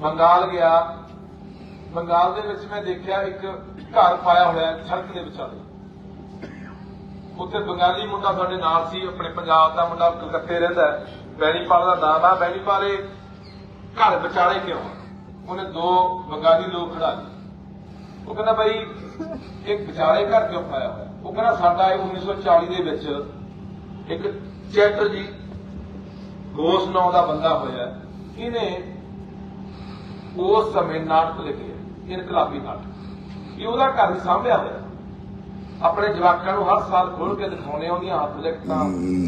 ਬੰਗਾਲ ਗਿਆ। ਬੰਗਾਲ ਦੇ ਵਿੱਚ ਮੈਂ ਦੇਖਿਆ ਇੱਕ ਘਰ ਪਾਇਆ ਹੋਇਆ ਸੜਕ ਦੇ ਵਿਚਾਲੇ ਉੱਥੇ ਬੰਗਾਲੀ ਮੁੰਡਾ ਸਾਡੇ ਨਾਲ ਸੀ, ਆਪਣੇ ਪੰਜਾਬ ਦਾ ਮੁੰਡਾ ਕਲਕੱਤੇ ਰਹਿੰਦਾ ਹੈ। ਬੈਣੀਪਾਲ ਦਾ ਨਾਮ ਆ। ਬੈਣੀਪਾਲ ਘਰ ਵਿਚਾਲੇ ਕਿਉਂ ਉਹਨੇ ਦੋ ਬੰਗਾਲੀ ਲੋਕ ਖੜਾ ਲਏ। ਉਹ ਕਹਿੰਦਾ ਭਾਈ ਇਹ ਵਿਚਾਲੇ ਘਰ ਕਿਉਂ ਪਾਇਆ ਹੋਇਆ ਉਹ ਕਹਿੰਦਾ, ਸਾਡਾ ਇਹ 1940 ਦੇ ਵਿੱਚ ਇੱਕ ਚੈਟਰ ਜੀ ਗੋਸ ਨਾਂ ਦਾ ਬੰਦਾ ਹੋਇਆ ਇਹਨੇ ਉਸ ਸਮੇਂ ਨਾਟਕ ਲਿਖੇ ਇਨਕਲਾਬੀ ਨਾਟਕ। ਇਹ ਉਹਦਾ ਘਰ ਸਾਂਭਿਆ ਹੋਇਆ। ਆਪਣੇ ਜਵਾਕਾਂ ਨੂੰ ਹਰ ਸਾਲ ਖੋਲ ਕੇ ਦਿਖਾਉਣੇ ਉਹਦੀਆਂ ਹੱਥ ਲਿਖਤਾਂ।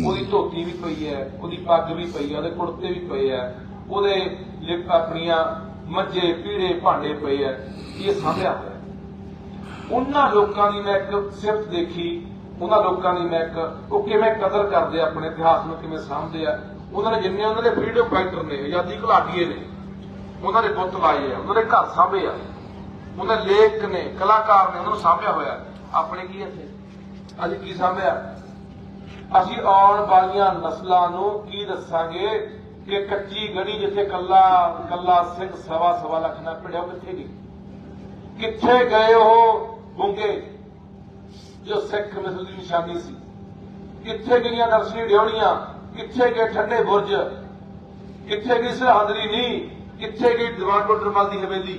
ਉਹਦੀ ਧੋਤੀ ਵੀ ਪਈ ਹੈ ਉਹਦੀ ਪੱਗ ਵੀ ਪਈ ਹੈ ਉਹਦੇ ਕੁੜਤੇ ਵੀ ਪਏ ਹੈ। ਉਹਦੇ ਲਿਖ ਆਪਣੀਆਂ ਮੱਝੇ ਪੀੜੇ ਭਾਂਡੇ ਪਏ ਹੈ। ਇਹ ਸਾਂਭਿਆ ਹੋਇਆ। ਉਹਨਾਂ ਲੋਕਾਂ ਦੀ ਮੈਂ ਇੱਕ ਸਿਫਤ ਦੇਖੀ। ਉਹਨਾਂ ਲੋਕਾਂ ਦੀ ਮੈਂ ਇੱਕ ਉਹ ਕਿਵੇਂ ਕਦਰ ਕਰਦੇ ਆਪਣੇ ਇਤਿਹਾਸ ਨੂੰ ਕਿਵੇਂ ਸਾਂਭਦੇ ਆ। ਉਹਨਾਂ ਨੇ ਜਿੰਨੇ ਉਹਨਾਂ ਦੇ ਫਰੀडम ਫਾਈਟਰ ਨੇ ਆਜ਼ਾਦੀ ਘੁਲਾਟੀਏ ਨੇ। ਉਹਨਾਂ ਦੇ ਪੁੱਤ ਲਾਏ ਆ ਉਹਨਾਂ ਦੇ ਘਰ ਸਾਂਭੇ ਆ। ਉਹਨਾਂ ਦੇ ਲੇਖ ਨੇ, ਕਲਾਕਾਰ ਨੇ ਉਹਨਾਂ ਨੂੰ ਸਾਂਭਿਆ ਹੋਇਆ। ਆਪਣੇ ਕੀ ਇੱਥੇ? ਅੱਜ ਕੀ ਸਾਂਭਿਆ? ਅਸੀਂ ਆਉਣ ਵਾਲੀਆਂ ਨਸਲਾਂ ਨੂੰ ਕੀ ਦੱਸਾਂਗੇ? ਕਿ ਕੱਚੀ ਗੜੀ ਜਿੱਥੇ ਕੱਲਾ ਕੱਲਾ ਸਿੰਘ ਸਵਾ ਸਵਾ ਲੱਖ ਨਾਲ ਪੜਿਆ ਕਿੱਥੇ ਗਈ? ਕਿੱਥੇ ਗਏ ਉਹ ਗੁੰਗੇ? ਜੋ ਸਿੱਖ ਮਿਸਲ ਦੀ ਨਿਸ਼ਾਨੀ ਸੀ। ਕਿੱਥੇ ਗਈਆਂ ਨਰਸਰੀ ਡਿਉਣੀਆਂ ਕਿੱਥੇ ਗਏ ਠੰਡੇ ਬੁਰਜ? ਕਿੱਥੇ ਗਈ ਸਰਹੰਦਰੀ ਨਹੀਂ? ਕਿੱਥੇ ਗਈ ਦੀਵਾਨ ਟੋਡਰਮਲ ਦੀ ਹਵੇਲੀ,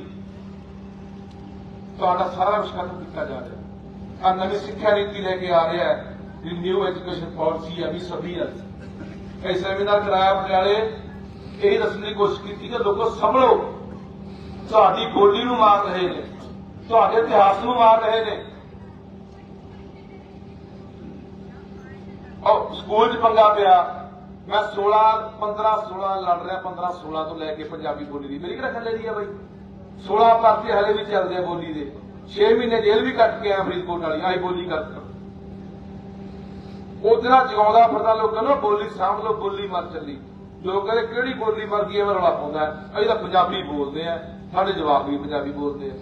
ਤੁਹਾਡਾ ਸਾਰਾ ਕੁਝ ਖਤਮ ਕੀਤਾ ਜਾ ਰਿਹਾ। ਆ ਨਵੀਂ ਸਿੱਖਿਆ ਨੀਤੀ ਲੈ ਕੇ ਆ ਰਿਹਾ ਹੈ ਦੀ ਨਿਊ ਐਜੂਕੇਸ਼ਨ ਪਾਲਿਸੀ ਅਭੀ ਸਭੀ ਇਹ ਸੈਮੀਨਾਰ ਕਰਾਇਆ ਪਟਿਆਲੇ, ਇਹ ਦੱਸਣ ਦੀ ਕੋਸ਼ਿਸ਼ ਕੀਤੀ ਕਿ ਲੋਕੋ ਸੰਭਲੋ। ਤੁਹਾਡੀ ਬੋਲੀ ਨੂੰ ਮਾਰ ਰਹੇ ਨੇ, ਤੁਹਾਡੇ ਇਤਿਹਾਸ ਨੂੰ ਮਾਰ ਰਹੇ ਨੇ। ਉਹ ਸਕੂਲ 'ਚ ਪੰਗਾ ਪਿਆ। ਮੈਂ 16 15 16 ਲੜ ਰਿਹਾ 15 16 ਤੋਂ ਲੈ ਕੇ ਪੰਜਾਬੀ ਬੋਲੀ ਦੀ। ਮੇਰੀ ਕਿਹੜਾ ਥੱਲੇ ਦੀ ਆ ਬਾਈ? 16 ਭਰਤੀ ਹਲੇ ਵੀ ਚੱਲਦੇ ਆ ਬੋਲੀ ਦੇ। 6 ਮਹੀਨੇ ਜੇਲ੍ਹ ਵੀ ਕੱਟ ਕੇ ਆਇਆ ਫਰੀਦਕੋਟ ਵਾਲੀ ਆਈ ਬੋਲੀ ਕਰ ਉਹ ਜਿਹੜਾ ਜਗਾਉਂਦਾ ਫਿਰਦਾ ਲੋਕਾਂ ਨੂੰ, ਬੋਲੀ ਸਾਂਭ ਲੋ ਬੋਲੀ ਮਰ ਚੱਲੀ। ਲੋਕ ਕਹਿੰਦੇ ਕਿਹੜੀ ਬੋਲੀ ਮਰ ਗਈ ਐਵੇਂ ਰੌਲਾ ਪਾਉਂਦਾ ਅਸੀਂ ਤਾਂ ਪੰਜਾਬੀ ਬੋਲਦੇ ਆ ਸਾਡੇ ਜਵਾਬ ਵੀ ਪੰਜਾਬੀ ਬੋਲਦੇ ਆ।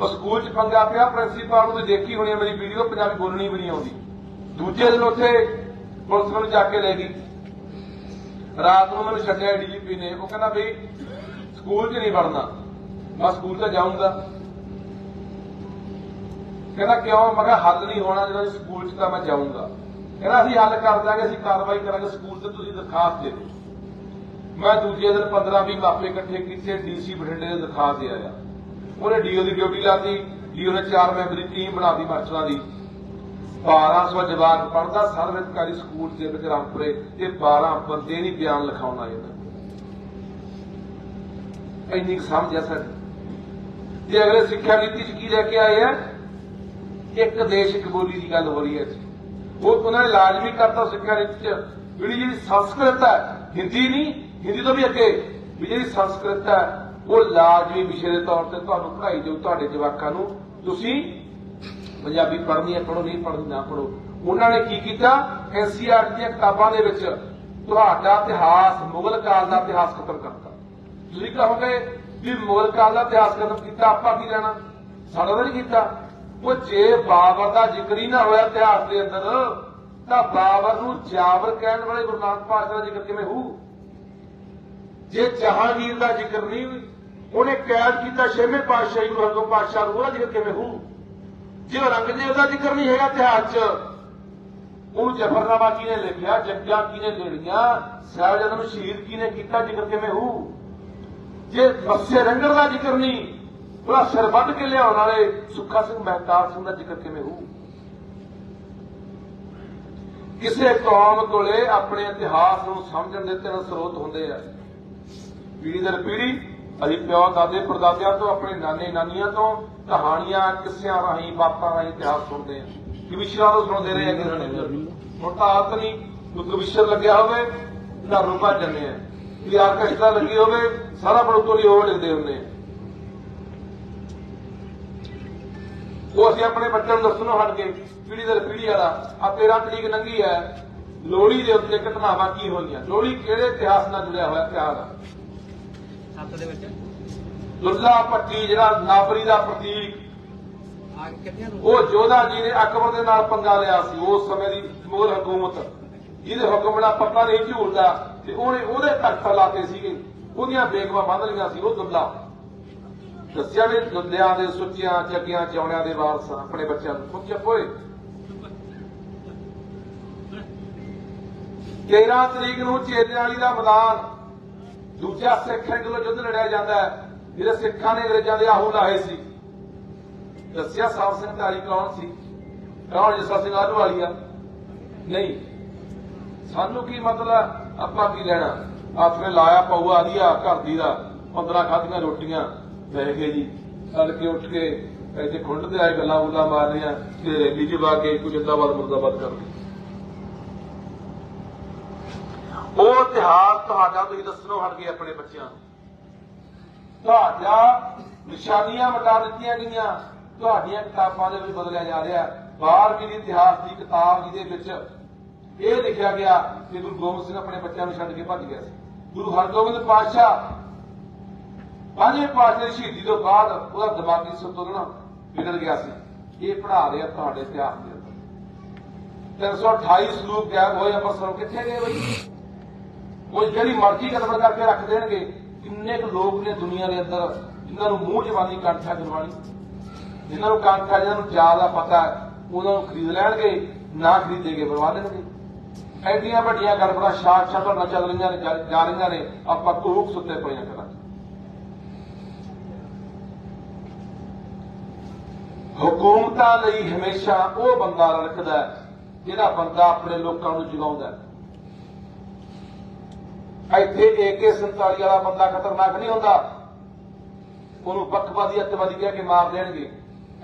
ਉਹ ਸਕੂਲ 'ਚ ਪੰਗਾ ਪਿਆ, ਪ੍ਰਿੰਸੀਪਲ ਨੂੰ ਦੇਖੀ ਹੋਣੀ ਮੇਰੀ ਵੀਡੀਓ, ਪੰਜਾਬੀ ਬੋਲਣੀ ਵੀ ਨਹੀਂ ਆਉਂਦੀ। ਦੂਜੇ ਦਿਨ ਉੱਥੇ ਪੁਲਿਸ ਮੈਨੂੰ ਜਾ ਕੇ ਲੈ ਗਈ। ਰਾਤ ਨੂੰ ਮੈਨੂੰ ਛੱਡਿਆ ਡੀਜੀਪੀ ਨੇ। ਉਹ ਕਹਿੰਦਾ ਵੀ ਸਕੂਲ 'ਚ ਨਹੀਂ ਵੜਨਾ ਮੈਂ ਸਕੂਲ ਤਾਂ ਜਾਊਂਗਾ। ਕਹਿੰਦਾ ਕਿਉਂ? ਮੈਂ ਕਿਹਾ ਹੱਲ ਨਹੀਂ ਹੋਣਾ ਜਦੋਂ ਸਕੂਲ 'ਚ ਤਾਂ ਮੈਂ ਜਾਊਂਗਾ। ਕਹਿੰਦਾ ਅਸੀਂ ਹੱਲ ਕਰ ਦਾਂਗੇ, ਅਸੀਂ ਕਾਰਵਾਈ ਕਰਾਂਗੇ, ਸਕੂਲ ਤੇ ਤੁਸੀਂ ਦਰਖਾਸਤ ਦੇ ਦਿਓ। ਮੈਂ ਦੂਜੇ ਦਿਨ 15 20 ਮਾਪੇ ਇਕੱਠੇ ਕੀਤੇ, ਡੀਸੀ ਬਠਿੰਡੇ ਦੇ ਦਰਖਾਸਤ ਦੇ ਆਇਆ। ਉਹਨੇ ਡੀਓ ਦੀ ਡਿਊਟੀ ਲਾਤੀ, ਡੀਓ ਨੇ ਚਾਰ ਮੈਂਬਰੀ ਟੀਮ ਬਣਾਤੀ ਮਾਸਟਰਾਂ ਦੀ। 1200 ਜਵਾਕ ਪੜਦਾ ਸਰਵਿਸਕਾਰੀ ਸਕੂਲ ਦੇ ਵਿੱਚ ਰਾਮਪੁਰੇ ਤੇ 12 ਬੰਦੇ ਨਹੀਂ ਬਿਆਨ ਲਿਖਾਉਣ ਆਏ ਨੇ। ਇੰਨੀ ਸਮਝ ਆ ਸਾਡੀ। ਤੇ ਅਗਲੇ ਸਿੱਖਿਆ ਨੀਤੀ ਚ ਕੀ ਲੈ ਕੇ ਆਏ ਆ? ਇੱਕ ਦੇਸ਼, ਇੱਕ ਬੋਲੀ ਦੀ ਗੱਲ ਹੋ ਰਹੀ ਹੈ ਉਹ ਉਹਨਾਂ ਨੇ ਲਾਜ਼ਮੀ ਕਰਤਾ ਸਿੱਖਿਆ ਨੀਤੀ ਚ। ਜਿਹੜੀ ਜਿਹੜੀ ਸੰਸਕ੍ਰਿਤ ਹੈ, ਹਿੰਦੀ ਨਹੀਂ, ਹਿੰਦੀ ਤੋਂ ਵੀ ਅੱਗੇ। ਵੀ ਜਿਹੜੀ ਸੰਸਕ੍ਰਿਤ ਹੈ, ਉਹ ਲਾਜ਼ਮੀ ਵਿਸ਼ੇ ਦੇ ਤੌਰ ਤੇ ਤੁਹਾਨੂੰ ਪੜ੍ਹਾਈ ਦਿਓ, ਤੁਹਾਡੇ ਜਵਾਕਾਂ ਨੂੰ। ਤੁਸੀਂ ਪੰਜਾਬੀ ਪੜ੍ਹਨੀ ਹੈ, ਪੜ੍ਹੋ, ਨਹੀਂ ਪੜ੍ਹਨੀ ਨਾ ਪੜ੍ਹੋ। ਉਹਨਾਂ ਨੇ ਕੀ ਕੀਤਾ? ਐਨਸੀਆਰ ਦੀਆਂ ਕਿਤਾਬਾਂ ਦੇ ਵਿੱਚ ਤੁਹਾਡਾ ਇਤਿਹਾਸ, ਮੁਗਲ ਕਾਲ ਦਾ ਇਤਿਹਾਸ ਖਤਮ ਕਰਤਾ। ਤੁਸੀਂ ਕਹੋਗੇ ਵੀ ਮੁਗਲ ਕਾਲ ਦਾ ਇਤਿਹਾਸ ਖਤਮ ਕੀਤਾ, ਆਪਾਂ ਕੀ ਲੈਣਾ? ਸਾਡਾ ਨਹੀਂ ਕੀਤਾ। ਉਹ ਜੇ ਬਾਬਰ ਦਾ ਜ਼ਿਕਰ ਹੀ ਨਾ ਹੋਇਆ ਇਤਿਹਾਸ ਦੇ ਅੰਦਰ, ਤਾਂ ਬਾਬਰ ਨੂੰ ਜਾਬਰ ਕਹਿਣ ਵਾਲੇ ਗੁਰੂ ਨਾਨਕ ਪਾਤਸ਼ਾਹ ਦਾ ਜ਼ਿਕਰ ਕਿਵੇਂ ਹੋਊ? ਜੇ ਜਹਾਂਗੀਰ ਦਾ ਜ਼ਿਕਰ ਨਹੀਂ, ਉਹਨੇ ਕੈਦ ਕੀਤਾ ਛੇਵੇਂ ਪਾਤਸ਼ਾਹੀ ਗੁਰੂ ਹਰਗੋਬਿੰਦ ਪਾਤਸ਼ਾਹ ਨੂੰ, ਉਹਦਾ ਜ਼ਿਕਰ ਕਿਵੇਂ ਹੋਊ? ਜੇ ਔਰੰਗਜ਼ੇਬ ਦਾ ਜ਼ਿਕਰ ਨਹੀਂ ਹੈਗਾ ਇਤਿਹਾਸ 'ਚ, ਉਹਨੂੰ ਜਫਰਨਾਮਾ ਕਿਹਨੇ ਲਿਖਿਆ ਜੰਗਾਂ ਕਿਹਨੇ ਲੜੀਆਂ ਸਾਹਿਬਜ਼ਾਦਿਆਂ ਨੂੰ ਸ਼ਹੀਦ ਕਿਹਨੇ ਕੀਤਾ, ਜ਼ਿਕਰ ਕਿਵੇਂ ਹੋਊ? ਜੇ ਮੱਸੇ ਰੰਗੜ ਦਾ ਜ਼ਿਕਰ ਨਹੀਂ, ਉਹਦਾ ਸਿਰ ਵੱਢ ਕੇ ਲਿਆਉਣ ਵਾਲੇ ਸੁੱਖਾ ਸਿੰਘ ਮਹਿਤਾਬ ਸਿੰਘ ਦਾ ਜ਼ਿਕਰ ਕਿਵੇਂ ਹੋਊ? ਕਿਸੇ ਕੌਮ ਕੋਲੇ ਆਪਣੇ ਇਤਿਹਾਸ ਨੂੰ ਸਮਝਣ ਦੇ ਤਿੰਨ ਸਰੋਤ ਹੁੰਦੇ ਆ। ਪੀੜੀ ਦਰ ਪੀੜੀ ਅਸੀਂ ਪਿਓ ਦਾਦੇ ਪੜਦਾਦਿਆਂ ਤੋਂ, ਆਪਣੇ ਨਾਨੇ ਨਾਨੀਆਂ ਤੋਂ, ਕਹਾਣੀਆਂ, ਕਿੱਸਿਆਂ ਰਾਹੀਂ, ਬਾਤਾਂ ਰਾਹੀਂ ਇਤਿਹਾਸ ਸੁਣਦੇ ਆ ਕਵਿਸ਼ਰਾਂ ਤੋਂ ਸੁਣਦੇ ਰਹੇ ਆ ਕਿਸੇ ਨੇ ਹੁਣ ਤਾਂ ਆਦਤ ਨਹੀਂ, ਕੋਈ ਕਵਿਸ਼ਰ ਲੱਗਿਆ ਹੋਵੇ ਘਰ ਨੂੰ ਭੱਜ ਜਾਂਦੇ ਆ। ਵੀ ਆਰਕੈਸਟਰਾ ਲੱਗੀ ਹੋਵੇ, ਸਾਰਾ ਬੜੂਤੋਂ ਲਈ ਉਹ ਲਿਖਦੇ ਹੁੰਦੇ ਆ। ਉਹ ਅਸੀਂ ਆਪਣੇ ਬੱਚਿਆਂ ਨੂੰ ਦੱਸਣੋਂ ਹਟ ਕੇ ਪੀੜੀ ਦਰ ਪੀੜ੍ਹੀ ਵਾਲਾ ਆ 13 ਤਰੀਕ ਲੰਘੀ ਹੈ। ਲੋਹੜੀ ਦੇ ਉੱਤੇ ਘਟਨਾਵਾਂ ਕੀ ਹੋਈਆਂ? ਲੋਹੜੀ ਕਿਹੜੇ ਇਤਿਹਾਸ ਨਾਲ ਜੁੜਿਆ ਹੋਇਆ? ਇਤਿਹਾਸ ਆ ਸੱਤ ਦੇ ਵਿੱਚ? ਜਿਹੜਾ ਨਾਬਰੀ ਦਾ ਪ੍ਰਤੀਕ ਆ ਉਹ ਜੋਧਾ ਜੀ ਨੇ ਅਕਬਰ ਦੇ ਨਾਲ ਪੰਗਾ ਲਿਆ ਸੀ ਉਸ ਸਮੇਂ ਦੀ ਮੁਗਲ ਹਕੂਮਤ। ਜਿਹਦੇ ਹੁਕਮ ਨਾਲ ਪੱਕਾ ਨਹੀਂ ਝੂਲਦਾ ਤੇ ਉਹਨੇ ਉਹਦੇ ਤਖਤ ਲਾਤੇ ਸੀਗੇ। ਉਹਦੀਆਂ ਬੇਗਵਾ ਬੰਨ ਲਈਆਂ ਸੀ ਉਹ ਦੁੱਲਾ। ਦੱਸਿਆ ਵੀ ਦੁੱਲਿਆਂ ਦੇ ਸੁੱਚਿਆਂ ਚੱਕਿਆਂ ਚੌਣਿਆਂ ਦੇ ਵਾਰਸ ਆਪਣੇ ਬੱਚਿਆਂ ਨੂੰ। ਚੁੱਪ ਹੋਏ। 13 ਤਰੀਕ ਨੂੰ ਚੇਲੇ ਵਾਲੀ ਦਾ ਮੈਦਾਨ। ਦੂਜਾ ਸਿੱਖ ਐਂਗਲੋ ਯੁੱਧ ਲੜਿਆ ਜਾਂਦਾ ਹੈ ਜਿਹੜੇ ਸਿੱਖਾਂ ਨੇ ਅੰਗਰੇਜ਼ਾਂ ਦੇ ਆਹੂ ਲਾਏ ਸੀ। ਦੱਸਿਆ ਸਾਹਿਬ ਸਿੰਘ ਧਾਰੀ ਕੌਣ ਸੀ? ਕੌਣ ਜਿਸਾ ਸਿੰਘ ਆਲੂਵਾਲੀਆ ਨਹੀਂ। ਸਾਨੂੰ ਕੀ ਮਤਲਬ ਆਪਾਂ ਕੀ ਲੈਣਾ? ਹੱਥ ਲਾਇਆ ਪਊਆ ਆਦੀਆ, ਘਰ ਦੀ ਦਾ 15 ਖਾਧੀਆਂ ਰੋਟੀਆਂ। ਲੈ ਕੇ ਜੀ। ਤੜਕੇ ਉੱਠ ਕੇ ਇੱਥੇ ਖੁੰਡ ਤੇ ਆਏ ਗੱਲਾਂ ਗੁੱਲਾਂ ਮਾਰਨੀਆਂ ਤੇ ਰੈਲੀ ਚ ਵਾ ਕੇ ਕੁਝ ਜਿੰਦਾਬਾਦ, ਮੁਰਦਾਬਾਦ ਕਰਦੇ ਉਹ ਇਤਿਹਾਸ ਤੁਹਾਡਾ ਤੁਸੀਂ ਦੱਸਣੋਂ ਹਟ ਗਏ ਆਪਣੇ ਬੱਚਿਆਂ ਨੂੰ। ਤੁਹਾਡਾ ਨਿਸ਼ਾਨੀਆਂ ਮਿਟਾ ਦਿੱਤੀਆਂ ਗਈਆਂ। ਤੁਹਾਡੀਆਂ ਕਿਤਾਬਾਂ ਦੇ ਵਿੱਚ ਬਦਲਿਆ ਜਾ ਰਿਹਾ। ਹੈ। ਬਾਰਵੀਂ ਦੀ ਇਤਿਹਾਸ ਦੀ ਕਿਤਾਬ ਜਿਹਦੇ ਵਿੱਚ ਇਹ ਲਿਖਿਆ ਗਿਆ ਕਿ ਗੁਰੂ ਗੋਬਿੰਦ ਸਿੰਘ ਆਪਣੇ ਬੱਚਿਆਂ ਨੂੰ ਛੱਡ ਕੇ ਭੱਜ ਗਿਆ ਸੀ। ਗੁਰੂ ਹਰਗੋਬਿੰਦ ਪਾਤਸ਼ਾਹ ਪੰਜਵੇਂ ਪਾਤਸ਼ਾਹ ਦੀ ਸ਼ਹੀਦੀ ਤੋਂ ਬਾਅਦ ਉਹਦਾ ਦਿਮਾਗੀ ਸੰਤੁਲਨ ਵਿਗੜ ਗਿਆ ਸੀ। ਇਹ ਪੜ੍ਹਾ ਰਿਹਾ ਤੁਹਾਡੇ ਇਤਿਹਾਸ ਦੇ ਅੰਦਰ। 328 ਸਲੂਕ ਗਾਇਬ ਹੋਏ ਅੰਮ੍ਰਿਤਸਰ ਕਿੱਥੇ ਗਏ ਬਈ? ਉਹ ਜਿਹੜੀ ਮਰਜ਼ੀ ਕਦਮ ਕਰਕੇ ਰੱਖ ਦੇਣਗੇ, ਕਿੰਨੇ ਕੁ ਲੋਕ ਨੇ ਦੁਨੀਆ ਦੇ ਅੰਦਰ ਜਿਨ੍ਹਾਂ ਨੂੰ ਮੂੰਹ ਜਵਾਨੀ ਕੰਠਾ ਗੁਰਬਾਣੀ ਜਿਨ੍ਹਾਂ ਨੂੰ ਕੰਠਾ ਜਿਹਨਾਂ ਨੂੰ ਜ਼ਿਆਦਾ ਪਤਾ ਉਹਨਾਂ ਨੂੰ ਖਰੀਦ ਲੈਣਗੇ, ਨਾ ਖਰੀਦੇਗੇ ਬਰਵਾ ਦੇਣਗੇ ਐਡੀਆਂ ਵੱਡੀਆਂ ਗੜਬੜਾਂ ਸ਼ਾਖ ਸ਼ਕਲ ਨਾਲ ਚੱਲ ਰਹੀਆਂ ਨੇ, ਜਾ ਰਹੀਆਂ ਨੇ, ਆਪਾਂ ਕੋਕ ਸੁੱਤੇ ਪਏ ਕਰਾਂ ਹਕੂਮਤਾਂ ਲਈ ਹਮੇਸ਼ਾ ਉਹ ਬੰਦਾ ਰੜਕਦਾ ਜਿਹੜਾ ਬੰਦਾ ਆਪਣੇ ਲੋਕਾਂ ਨੂੰ ਜਗਾਉਂਦਾ ਇੱਥੇ AK47 ਵਾਲਾ ਬੰਦਾ ਖਤਰਨਾਕ ਨਹੀਂ ਹੁੰਦਾ। ਉਹਨੂੰ ਪੱਖਵਾਦੀ ਅੱਤਵਾਦੀ ਕਹਿ ਕੇ ਮਾਰ ਦੇਣਗੇ।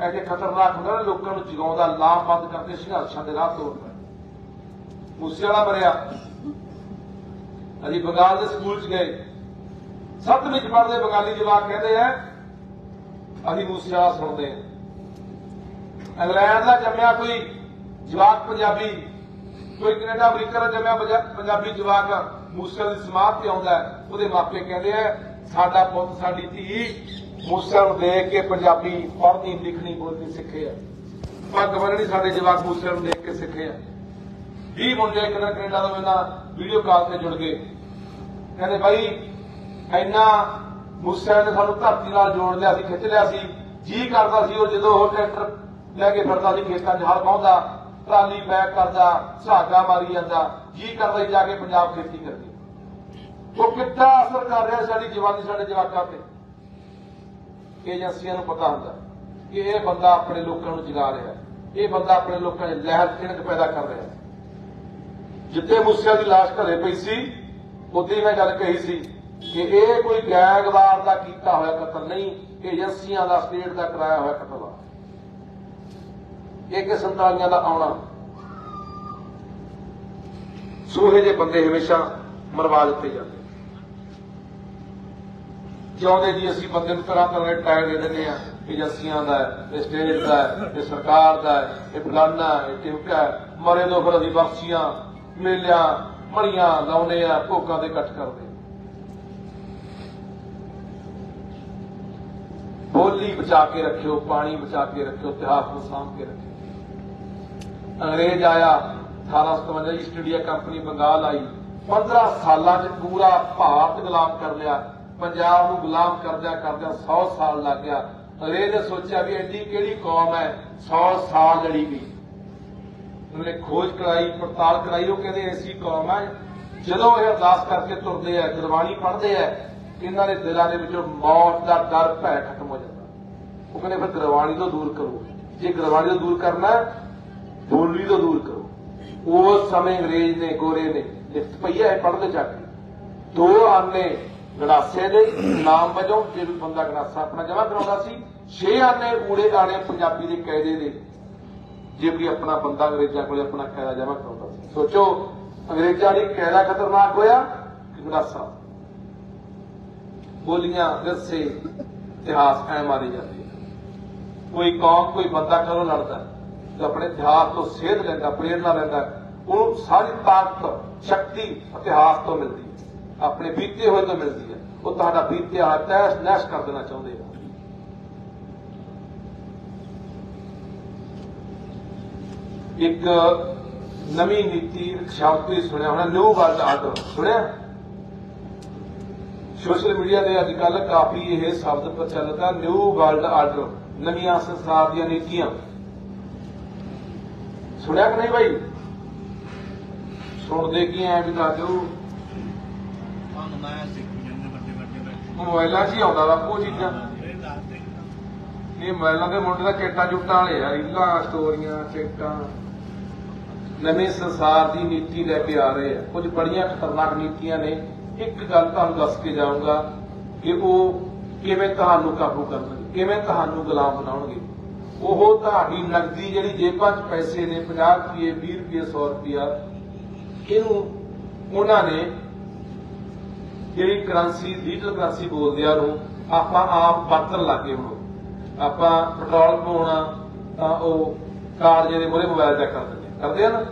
ਐਸੇ ਖਤਰਨਾਕ ਹੁੰਦਾ ਨਾ, ਲੋਕਾਂ ਨੂੰ ਜਗਾਉਂਦਾ ਲਾਮਬੰਦ ਕਰਕੇ ਸੰਘਰਸ਼ਾਂ ਦੇ ਰਾਹ ਤੋਰਦਾ ਮੂਸੇ ਵਾਲਾ ਮਰਿਆ। ਅਸੀਂ ਬੰਗਾਲ ਦੇ ਸਕੂਲ 'ਚ ਗਏ। ਸੱਤਵੀਂ 'ਚ ਪੜਦੇ ਬੰਗਾਲੀ ਜਵਾਕ ਕਹਿੰਦੇ ਆ, ਅਸੀਂ ਮੂਸੇ ਵਾਲਾ ਸੁਣਦੇ ਆ। ਇੰਗਲੈਂਡ ਦਾ ਜੰਮਿਆ ਕੋਈ ਜਵਾਕ ਪੰਜਾਬੀ, ਕੋਈ ਕੈਨੇਡਾ, ਅਮਰੀਕਾ ਦਾ ਜੰਮਿਆ ਪੰਜਾਬੀ ਜਵਾਕ ਮੂਸੇ ਦੀ ਸਮਾਧ ਤੇ ਆਉਂਦਾ ਹੈ। ਉਹਦੇ ਮਾਪੇ ਕਹਿੰਦੇ ਆ, ਸਾਡਾ ਪੁੱਤ, ਸਾਡੀ ਧੀ ਮੂਸੇ ਨੂੰ ਦੇਖ ਕੇ ਪੰਜਾਬੀ ਪੜ੍ਹਨੀ ਲਿਖਣੀ ਬੋਲਣੀ ਸਿੱਖੇ ਆ। ਪੱਗ ਬੰਨਣੀ ਸਾਡੇ ਜਵਾਕ ਮੂਸੇ ਨੂੰ ਦੇਖ ਕੇ ਸਿੱਖੇ ਆ। 20 ਮੁੰਡੇ ਇੱਕ ਦਿਨ ਕੈਨੇਡਾ ਤੋਂ ਇਹਨਾਂ ਵੀਡੀਓ ਕਾਲ ਤੇ ਜੁੜ ਗਏ। ਕਹਿੰਦੇ, ਭਾਈ, ਇੰਨਾ ਮੂਸੇ ਨੇ ਸਾਨੂੰ ਧਰਤੀ ਨਾਲ ਜੋੜ ਲਿਆ ਸੀ, ਖਿੱਚ ਲਿਆ ਸੀ, ਜੀ ਕਰਦਾ ਸੀ ਉਹ ਜਦੋਂ ਉਹ ਟਰੈਕਟਰ ਲੈ ਕੇ ਫਿਰਦਾ ਸੀ, ਖੇਤਾਂ 'ਚ ਹਲ ਪਾਉਂਦਾ, ਟਰਾਲੀ ਬੈਕ ਕਰਦਾ ਸੁਹਾਗਾ ਮਾਰੀ ਜਾਂਦਾ, ਜੀ ਕਰਦਾ ਸੀ, ਜਾ ਕੇ ਪੰਜਾਬ ਖੇਤੀ ਕਰਦਾ ਉਹ ਕਿੱਦਾਂ ਅਸਰ ਕਰ ਰਿਹਾ ਸਾਡੀ ਜਵਾਨੀ ਸਾਡੇ ਜਵਾਕਾਂ ਤੇ? ਏਜੰਸੀਆਂ ਨੂੰ ਪਤਾ ਹੁੰਦਾ ਕਿ ਇਹ ਬੰਦਾ ਆਪਣੇ ਲੋਕਾਂ ਨੂੰ ਜਗਾ ਰਿਹਾ ਇਹ ਬੰਦਾ ਆਪਣੇ ਲੋਕਾਂ 'ਚ ਲਹਿਰ ਤਿਣਕ ਪੈਦਾ ਕਰ ਰਿਹਾ ਹੈ। ਜਿੱਥੇ ਮੂਸਿਆ ਦੀ ਲਾਸ਼ ਘਰੇ ਪਈ ਸੀ, ਉੱਥੇ ਮੈਂ ਗੱਲ ਕਹੀ ਸੀ ਕਿ ਇਹ ਕੋਈ ਗੈਂਗਵਾਰ ਦਾ ਕੀਤਾ ਹੋਇਆ ਕਤਲ ਨਹੀਂ, ਏਜੰਸੀਆਂ ਦਾ, ਸਟੇਟ ਦਾ ਕਰਾਇਆ ਹੋਇਆ ਕਤਲ ਆ। ਇਹ ਕਿ ਸੰਤਾਲੀਆਂ ਦਾ ਆਉਣਾ? ਸੂਹੇ ਜੇ ਬੰਦੇ ਹਮੇਸ਼ਾ ਮਰਵਾ ਦਿੱਤੇ ਜਾਂਦੇ। ਜਿਉਂਦੇ ਜੀ ਅਸੀਂ ਬੰਦੇ ਨੂੰ ਤਰ੍ਹਾਂ ਤਰ੍ਹਾਂ ਦੇ ਟਾਇਰ ਦੇ ਦਿੰਦੇ ਆ ਏਜੰਸੀਆਂ ਦਾ ਇਹ ਸਟੇਟ ਦਾ ਇਹ ਸਰਕਾਰ ਦਾ ਇਹ ਫਲਾਨਾ ਇਹ ਟਿਮਕਾ ਮਰੇ ਤੋਂ ਫਿਰ ਅਸੀਂ ਬਖਸ਼ੀਆਂ ਮੇਲਿਆਂ, ਮੜੀਆਂ ਲਾਉਨੇ ਆ ਭੋਗਾਂ ਦੇ ਇਕੱਠ ਕਰਦੇ ਬੋਲੀ ਬਚਾ ਕੇ ਰੱਖਿਓ, ਪਾਣੀ ਬਚਾ ਕੇ ਰੱਖਿਓ ਇਤਿਹਾਸ ਨੂੰ ਸਾਂਭ ਕੇ ਰੱਖਿਓ। ਅੰਗਰੇਜ਼ ਆਇਆ 1857 ਈਸਟ ਇੰਡੀਆ ਕੰਪਨੀ ਬੰਗਾਲ ਆਈ। 15 ਸਾਲਾਂ 'ਚ ਪੂਰਾ ਭਾਰਤ ਗੁਲਾਮ ਕਰ ਲਿਆ। ਪੰਜਾਬ ਨੂੰ ਗੁਲਾਮ ਕਰਦਿਆਂ ਕਰਦਿਆਂ 100 ਸਾਲ ਲੱਗ ਗਿਆ। ਅੰਗਰੇਜ਼ ਨੇ ਸੋਚਿਆ ਵੀ ਐਡੀ ਕਿਹੜੀ ਕੌਮ ਹੈ? 100 ਸਾਲ ਲੜੀ ਗਈ ਉਹਨੇ ਖੋਜ ਕਰਾਈ, ਪੜਤਾਲ ਕਰਾਈ, ਉਹ ਕਹਿੰਦੇ ਐਸੀ ਕੌਮ ਹੈ। ਜਦੋਂ ਇਹ ਅਰਦਾਸ ਕਰਕੇ ਤੁਰਦੇ ਆ, ਗੁਰਬਾਣੀ ਪੜ੍ਹਦੇ ਆ, ਇਹਨਾਂ ਦੇ ਦਿਲਾਂ ਦੇ ਵਿੱਚੋਂ ਮੌਤ ਦਾ ਡਰ ਭੈ ਖਤਮ ਹੋ ਜਾਂਦਾ। ਉਹ ਕਹਿੰਦੇ ਫਿਰ ਗੁਰਬਾਣੀ ਤੋਂ ਦੂਰ ਕਰੋ। ਜੇ ਗੁਰਬਾਣੀ ਤੋਂ ਦੂਰ ਕਰਨਾ ਬੋਲੀ ਤੋਂ ਦੂਰ ਕਰੋ। ਉਸ ਸਮੇਂ ਅੰਗਰੇਜ਼ ਨੇ, ਗੋਰੇ ਨੇ ਲਿਖਤ ਪਈ ਹੈ ਪੜ੍ਹਦੇ ਜਾ ਕੇ। ਦੋ ਆਨੇ ਗੜਾਸੇ ਦੇ ਨਾਮ ਵਜੋਂ ਜੇ ਵੀ ਬੰਦਾ ਗੜਾਸਾ ਆਪਣਾ ਜਮਾ ਕਰਾਉਂਦਾ ਸੀ, ਛੇ ਆਨੇ ਊੜੇ ਆਣੇ ਪੰਜਾਬੀ ਦੇ ਕਾਇਦੇ ਦੇ। ਜੇ ਕੋਈ ਆਪਣਾ ਬੰਦਾ ਅੰਗਰੇਜ਼ਾਂ ਕੋਲੇ ਆਪਣਾ ਕਾਇਦਾ ਜਮਾ ਕਰਾਉਂਦਾ ਸੀ। ਸੋਚੋ, ਅੰਗਰੇਜ਼ਾਂ ਲਈ ਕਾਇਦਾ ਖਤਰਨਾਕ ਹੋਇਆ ਗੜਾਸਾ? ਬੋਲੀਆਂ ਵਿਰਸੇ ਇਤਿਹਾਸ ਐ ਮਾਰੇ ਜਾਂਦੇ ਕੋਈ ਕੌਮ, ਕੋਈ ਬੰਦਾ ਕਦੋਂ ਲੜਦਾ? ਤੇ ਆਪਣੇ ਇਤਿਹਾਸ ਤੋਂ ਸੇਧ ਲੈਂਦਾ ਪ੍ਰੇਰਨਾ ਲੈਂਦਾ ਉਹ ਸਾਰੀ ਤਾਕਤ, ਸ਼ਕਤੀ, ਇਤਿਹਾਸ ਤੋਂ ਮਿਲਦੀ ਹੈ। ਆਪਣੇ ਬੀਤੇ ਹੋਏ ਤੋਂ ਮਿਲਦੀ ਹੈ। ਉਹ ਤੁਹਾਡਾ ਬੀਤੇ ਹੋਇਆ ਤੈਸ ਨੈਸ਼ ਕਰ ਦੇਣਾ ਚਾਹੁੰਦੇ ਆ। ਇੱਕ ਨਵੀਂ ਨੀਤੀ ਸ਼ਬਦ ਤੁਸੀਂ ਸੁਣਿਆ ਹੋਣਾ ਨਿਊ ਵਰਲਡ ਆਰਡਰ ਸੁਣਿਆ? ਸੋਸ਼ਲ ਮੀਡੀਆ ਤੇ ਅੱਜ ਕੱਲ ਕਾਫੀ ਇਹ ਸ਼ਬਦ ਪ੍ਰਚਲਿਤ ਹੈ ਨਿਊ ਵਰਲਡ ਆਰਡਰ ਨਵੀਆਂ ਸੰਸਾਰ ਦੀਆਂ ਨੀਤੀਆਂ। ਸੁਣਿਆ ਕਿ ਨਹੀਂ ਭਾਈ ਸੁਣਦੇ ਕੀ ਐ ਵੀ ਦੱਸ ਦਿਓ? ਤੁਹਾਨੂੰ ਮੈਂ ਸਿੱਖੀ ਜਾਂਦੇ ਵੱਡੇ ਵੱਡੇ ਬੈਠੇ ਮੋਬਾਈਲਾਂ 'ਚ ਹੀ ਆਉਂਦਾ ਵਾ ਉਹ ਚੀਜ਼ਾਂ। ਇਹ ਮੋਬਾਈਲਾਂ ਦੇ ਮੁੰਡੇ ਦਾ ਚੇਟਾ ਜੁੱਟਾਂ ਵਾਲੇ ਆ ਰੀਲਾਂ ਸਟੋਰੀਆਂ ਚੇਟਾਂ ਨਵੇਂ ਸੰਸਾਰ ਦੀ ਨੀਤੀ ਲੈ ਕੇ ਆ ਰਹੇ ਆ। ਕੁਝ ਬੜੀਆਂ ਖਤਰਨਾਕ ਨੀਤੀਆਂ ਨੇ। ਇੱਕ ਗੱਲ ਤੁਹਾਨੂੰ ਦੱਸ ਕੇ ਜਾਊਂਗਾ ਕਿ ਉਹ ਕਿਵੇਂ ਤੁਹਾਨੂੰ ਕਾਬੂ ਕਰਨਗੇ ਕਿਵੇਂ ਤੁਹਾਨੂੰ ਗੁਲਾਮ ਬਣਾਉਣਗੇ। ਉਹ ਤੁਹਾਡੀ ਨਕਦੀ ਜਿਹੜੀ ਜੇਬਾਂ 'ਚ ਪੈਸੇ ਨੇ 50 ਰੁਪਏ 20 ਰੁਪਏ 100 ਰੁਪਿਆ ਇਹਨੂੰ ਉਹਨਾਂ ਨੇ ਜਿਹੜੀ ਕਰੰਸੀ ਡਿਜੀਟਲ ਕਰੰਸੀ ਬੋਲਦੇ ਆ ਉਹ ਆਪਾਂ ਆਪ ਵਰਤਣ ਲੱਗੇ ਹੁਣ। ਆਪਾਂ ਪੈਟਰੋਲ ਪਾਉਣਾ ਤਾਂ ਉਹ ਕਾਰਡ ਜਿਹਦੇ ਮੋਰੇ ਮੋਬਾਈਲ ਚੈੱਕ ਕਰ ਦਿੰਦੇ। ਕਰਦੇ ਆ ਨਾ?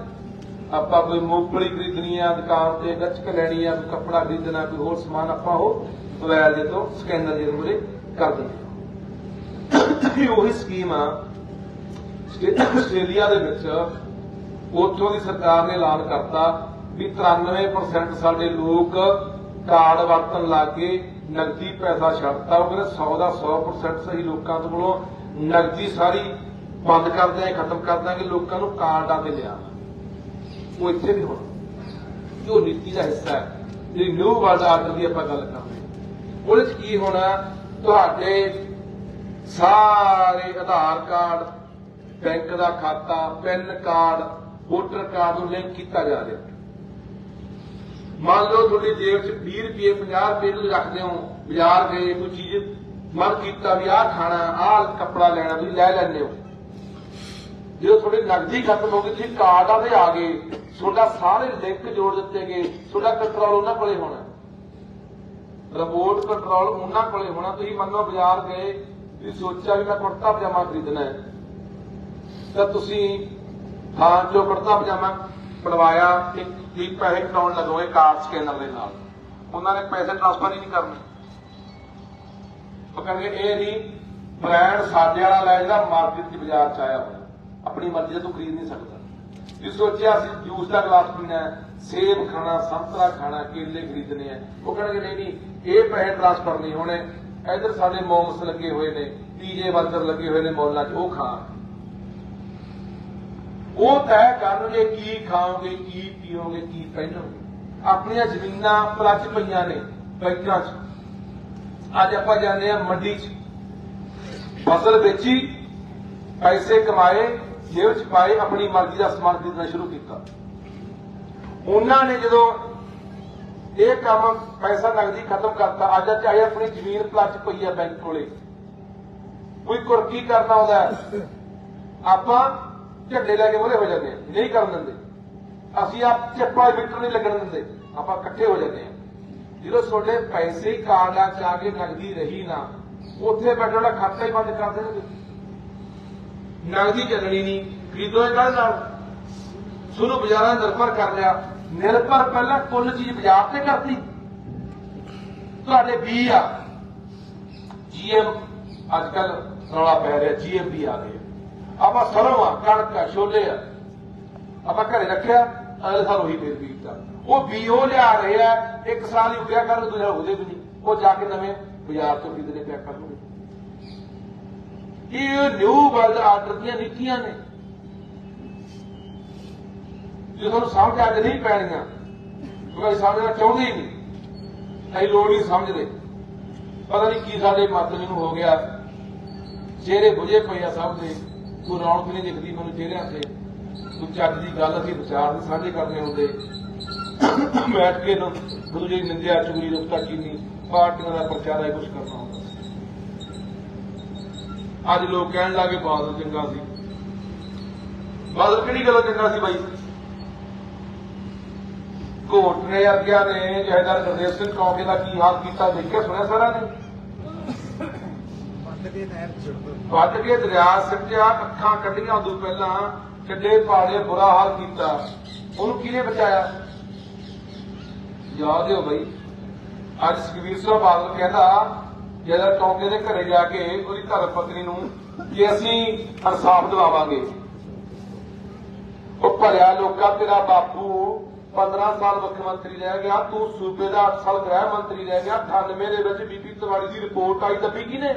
ਆਪਾਂ ਕੋਈ ਮੂੰਗਫਲੀ ਖਰੀਦਣੀ ਆ, ਦੁਕਾਨ ਤੇ ਗੱਚਕ ਲੈਣੀ ਆ, ਕੋਈ ਕੱਪੜਾ ਖਰੀਦਣਾ, ਕੋਈ ਹੋਰ ਸਮਾਨ, ਆਪਾਂ ਉਹ ਮੋਬਾਈਲ ਦੇ ਤੋਂ ਸਕੈਨਰ ਜਿਹਦੇ ਮੋਰੇ ਕਰ ਦਿੰਦੇ ਆ। ਇਹ ਉਹੀ ਸਕੀਮ ਆ। ਆਸਟ੍ਰੇਲੀਆ ਦੇ ਵਿੱਚ ਉੱਥੋਂ ਦੀ ਸਰਕਾਰ ਨੇ ਐਲਾਨ ਕਰਤਾ ਵੀ 93% ਸਾਡੇ ਲੋਕ ਕਾਰਡ ਵਰਤਣ ਲੱਗ ਗਏ ਨਕਦੀ ਪੈਸਾ ਛੱਡਤਾ ਉਹ ਕਹਿੰਦੇ 100 ਦਾ 100% ਸਹੀ ਲੋਕਾਂ ਤੋਂ ਕੋਲੋਂ ਨਕਦੀ ਸਾਰੀ ਬੰਦ ਕਰ ਦਿਆਂ, ਖਤਮ ਕਰ ਦਾਂਗੇ ਲੋਕਾਂ ਨੂੰ ਕਾਰਡਾਂ ਤੇ ਲਿਆ। ਉਹ ਇੱਥੇ ਵੀ ਹੋਣਾ। ਜੋ ਨੀਤੀ ਦਾ ਹਿੱਸਾ ਹੈ, ਜਿਹੜੀ ਨਿਊ ਵਰਲਡ ਆਰਡਰ ਦੀ ਆਪਾਂ ਗੱਲ ਕਰਦੇ ਹਾਂ। ਉਹਦੇ ਚ ਕੀ ਹੋਣਾ, ਤੁਹਾਡੇ ਸਾਰੇ ਆਧਾਰ ਕਾਰਡ, ਬੈਂਕ ਦਾ ਖਾਤਾ, ਪੈਨ ਕਾਰਡ, ਵੋਟਰ ਕਾਰਡ ਨੂੰ ਲਿੰਕ ਕੀਤਾ ਜਾ ਰਿਹਾ। ਮੰਨ ਲਓ ਤੁਹਾਡੀ ਜੇਬ 'ਚ 20 ਰੁਪਏ 50 ਰੁਪਏ ਨੂੰ ਰੱਖਦੇ ਹੋ, ਬਾਜ਼ਾਰ ਗਏ, ਕੋਈ ਚੀਜ਼ ਮਨ ਕੀਤਾ ਵੀ ਆਹ ਖਾਣਾ, ਆਹ ਕੱਪੜਾ ਲੈਣਾ, ਤੁਸੀਂ ਲੈ ਲੈਂਦੇ ਹੋ। ਜਦੋਂ ਤੁਹਾਡੀ ਨਕਦੀ ਖਤਮ ਹੋ ਗਈ, ਤੁਸੀਂ ਕਾਰਡਾਂ ਤੇ ਆ ਗਏ, ਤੁਹਾਡਾ ਸਾਰੇ ਲਿੰਕ ਜੋੜ ਦਿੱਤੇ ਗਏ, ਤੁਹਾਡਾ ਕੰਟਰੋਲ ਉਹਨਾਂ ਕੋਲੇ ਹੋਣਾ। ਰਿਪੋਰਟ ਕੰਟਰੋਲ ਉਹਨਾਂ ਕੋਲੇ ਹੋਣਾ, ਤੁਸੀਂ ਮੰਨੋ ਬਾਜ਼ਾਰ ਗਏ, ਤੁਸੀਂ ਸੋਚਿਆ ਵੀ ਮੈਂ ਕੁੜਤਾ ਪਜਾਮਾ ਖਰੀਦਣਾ ਹੈ। ਤਾਂ ਤੁਸੀਂ ਥਾਂ ਚੋਂ ਕੁੜਤਾ ਪਜਾਮਾ ਪੜਵਾਇਆ ਤੇ ਕੀ ਪੈਸੇ ਕਟਾਉਣ ਲੱਗੋਗੇ ਕਾਰਡ ਸਕੈਨਰ ਦੇ ਨਾਲ। ਉਹਨਾਂ ਨੇ ਪੈਸੇ ਟ੍ਰਾਂਸਫਰ ਹੀ ਨਹੀਂ ਕਰਨੇ। ਉਹ ਕਹਿੰਦੇ ਇਹ ਨਹੀਂ ਬ੍ਰਾਂਡ ਸਾਡੇ ਵਾਲਾ ਲੈ ਜਿਹੜਾ ਮਾਰਕੀਟ 'ਚ ਬਾਜ਼ਾਰ 'ਚ ਆਇਆ ਹੋਇਆ। ਆਪਣੀ ਮਰਜ਼ੀ ਦਾ ਤੂੰ ਖਰੀਦ ਨਹੀਂ ਸਕਦਾ। ਜੇ ਸੋਚਿਆ ਅਸੀਂ ਜੂਸ ਦਾ ਗਲਾਸ ਪੀਣਾ ਸੇਬ ਖਾਣਾ, ਸੰਤਰਾ ਖਾਣਾ, ਕੇਲੇ ਖਰੀਦਣੇ ਆ ਉਹ ਕਹਿੰਦੇ ਨਹੀਂ ਨਹੀਂ, ਇਹ ਪੈਸੇ ਟ੍ਰਾਂਸਫਰ ਨਹੀਂ ਹੋਣੇ। ਇਧਰ ਸਾਡੇ ਮੋਮਸ ਲੱਗੇ ਹੋਏ ਨੇ ਪੀਜੇ 버ਗਰ ਲੱਗੇ ਹੋਏ ਨੇ ਮੌਲਾਂ 'ਚ, ਉਹ ਖਾ ਉਹ ਤੈਅ ਕਰਨਗੇ ਕੀ ਖਾਓਗੇ, ਕੀ ਪੀਓਗੇ, ਕੀ ਪਹਿਨੋਗੇ। ਆਪਣੀਆਂ ਜ਼ਮੀਨਾਂ ਪਲੱਜ ਪਈਆਂ ਨੇ ਬੈਂਕਾਂ 'ਚ। ਅੱਜ ਆਪਾਂ ਜਾਂਦੇ ਆ ਮੰਡੀ 'ਚ। ਫਸਲ ਵੇਚੀ, ਪੈਸੇ ਕਮਾਏ ਜੇਬ 'ਚ ਪਾਏ, ਆਪਣੀ ਮਰਜ਼ੀ ਦਾ ਸਮਾਨ ਖਰੀਦਣਾ ਸ਼ੁਰੂ ਕੀਤਾ। ਉਹਨਾਂ ਨੇ ਜਦੋਂ ਇਹ ਕੰਮ ਪੈਸਾ ਨਗਦੀ ਖਤਮ ਕਰਤਾ, ਅੱਜ ਚਾਹੇ ਆਪਣੀ ਜ਼ਮੀਨ ਪਲਚ ਪਈ ਆ ਬੈਂਕ ਕੋਲੇ। ਕੋਈ ਕੁਰਕੀ ਕਰਨਾ ਆਉਂਦਾ ਹੈ। ਆਪਾਂ ਝੰਡੇ ਲੈ ਕੇ ਮੂਹਰੇ ਹੋ ਜਾਂਦੇ ਆ, ਨਹੀਂ ਕਰਨ ਦਿੰਦੇ। ਅਸੀਂ ਆਪ ਚੱਪਾ ਮੀਟਰ ਨਹੀਂ ਲੱਗਣ ਦਿੰਦੇ, ਆਪਾਂ ਇਕੱਠੇ ਹੋ ਜਾਂਦੇ ਆ। ਜਦੋਂ ਤੁਹਾਡੇ ਪੈਸੇ ਹੀ ਕਾਰਡਾਂ ਚ ਆ ਕੇ ਨਗਦੀ ਰਹੀ ਨਾ, ਉੱਥੇ ਬੈਠਣਾ ਖਾਤਾ ਹੀ ਬੰਦ ਕਰ ਦੇਣਗੇ ਨਗਦੀ ਚੱਲਣੀ ਨਹੀਂ, ਖਰੀਦੋ ਇਹ ਨਾਲ। ਸੁਣੋ ਬਾਜ਼ਾਰਾਂ ਨਿਰਭਰ ਕਰ ਲਿਆ। ਨਿਰਭਰ ਪਹਿਲਾਂ ਕੁੱਲ ਚੀਜ਼ ਬਾਜ਼ਾਰ ਤੇ ਕਰਤੀ। ਤੁਹਾਡੇ ਵੀ ਆ। ਜੀਐਮ ਅੱਜ ਕੱਲ ਰੌਲਾ ਪੈ ਰਿਹਾ ਜੀਐਮ ਵੀ ਆ ਗਏ। ਆਪਾਂ ਸਰੋਂ ਆ, ਕਣਕ ਆ, ਛੋਲੇ ਆ। ਆਪਾਂ ਘਰੇ ਰੱਖਿਆ, ਅਗਲੇ ਸਾਲ ਉਹੀ ਫੇਰ ਬੀਜਦਾ ਉਹ ਵੀ ਲਿਆ ਰਹੇ ਆ ਇੱਕ ਸਾਲ ਹੀ ਉੱਗਿਆ ਕਰ ਦੂਜਾ ਉਹਦੇ ਵੀ ਨਹੀਂ। ਉਹ ਜਾ ਕੇ ਨਵੇਂ ਬਾਜ਼ਾਰ ਤੋਂ ਖਰੀਦਣੇ ਪਿਆ ਕਰਨਗੇ ਇਹ ਨਿਊ ਵਰਲਡ ਆਰਡਰ ਦੀਆਂ ਨੀਤੀਆਂ ਨੇ। ਜੇ ਤੁਹਾਨੂੰ ਸਮਝ ਆ ਨਹੀਂ ਪੈਣੀਆਂ, ਕਿਉਂਕਿ ਸਮਝਣਾ ਚਾਹੁੰਦੇ ਹੀ ਨਹੀਂ। ਅਸੀਂ ਲੋੜ ਨਹੀਂ ਸਮਝਦੇ। ਪਤਾ ਨਹੀਂ ਕੀ ਸਾਡੇ ਮਤਲਬ ਨੂੰ ਹੋ ਗਿਆ। ਚਿਹਰੇ ਬੁਝੇ ਪਏ ਆ ਸਭ ਦੇ। ਕੋਈ ਰੌਣਕ ਨਹੀਂ ਦਿਖਦੀ ਮੈਨੂੰ ਚਿਹਰਿਆਂ ਤੇ। ਕੋਈ ਚੱਜ ਦੀ ਗੱਲ ਅਸੀਂ ਵਿਚਾਰ ਨਹੀਂ ਸਾਂਝੇ ਕਰਨੇ ਹੁੰਦੇ। ਬੈਠ ਕੇ ਨੂੰ ਦੂਜੇ ਦੀ ਨਿੰਦਿਆ, ਚੁਗਲੀ, ਰੁਕਤਾ, ਚੀਨੀ, ਪਾਰਟੀਆਂ ਦਾ ਪ੍ਰਚਾਰ ਹੈ ਕੁਝ ਕਰਨਾ ਹੁੰਦਾ ਅੱਜ ਲੋਕ ਕਹਿਣ ਲੱਗੇ ਬਾਦਲ ਚੰਗਾ ਸੀ। ਬਾਦਲ ਕਿਹੜੀ ਗੱਲੋਂ ਚੰਗਾ ਸੀ ਬਾਈ? ਕੋਟ ਨੇ ਅਰਗਿਆ ਨੇ ਜਹਦਾਰ ਗੁਰਦੇਵ ਸਿੰਘ ਕੌਂਕੇ ਦਾ ਕੀ ਹਾਲ ਕੀਤਾ, ਦੇਖਿਆ, ਸੁਣਿਆ ਸਾਰਾ ਨੇ? ਕੇ ਨਹਿਰ ਛੱਡ ਵੱਧ ਕੇ ਦਰਿਆ ਸਿੱਟਿਆ ਅੱਖਾਂ ਕੱਢੀਆਂ ਉਦੋਂ ਪਹਿਲਾਂ ਚੱਡੇ ਪਾੜੇ ਬੁਰਾ ਹਾਲ ਕੀਤਾ। ਉਹਨੂੰ ਕਿਹਨੇ ਬਚਾਇਆ? ਯਾਦ ਦਿਓ ਬਈ, ਅੱਜ ਸੁਖਵੀਰ ਸਿੰਘ ਬਾਦਲ ਕਹਿੰਦਾ, ਜਿਹੜਾ ਟੌਂਕੇ ਦੇ ਘਰੇ ਜਾ ਕੇ ਉਹਦੀ ਧਰਮ ਪਤਨੀ ਨੂੰ ਕਿ ਅਸੀਂ ਇਨਸਾਫ ਦਿਵਾਵਾਂਗੇ। ਉਹ ਭਰਿਆ ਲੋਕਾਂ, ਤੇਰਾ ਬਾਪੂ 15 ਸਾਲ ਮੁੱਖ ਮੰਤਰੀ ਰਹਿ ਗਿਆ, ਤੂੰ ਸੂਬੇ ਦਾ 8 ਸਾਲ ਗ੍ਰਹਿ ਮੰਤਰੀ ਰਹਿ ਗਿਆ 98 ਦੇ ਵਿੱਚ ਬੀਬੀ ਤਿਵਾੜੀ ਦੀ ਰਿਪੋਰਟ ਆਈ ਦੱਬੀ ਕਿਨੇ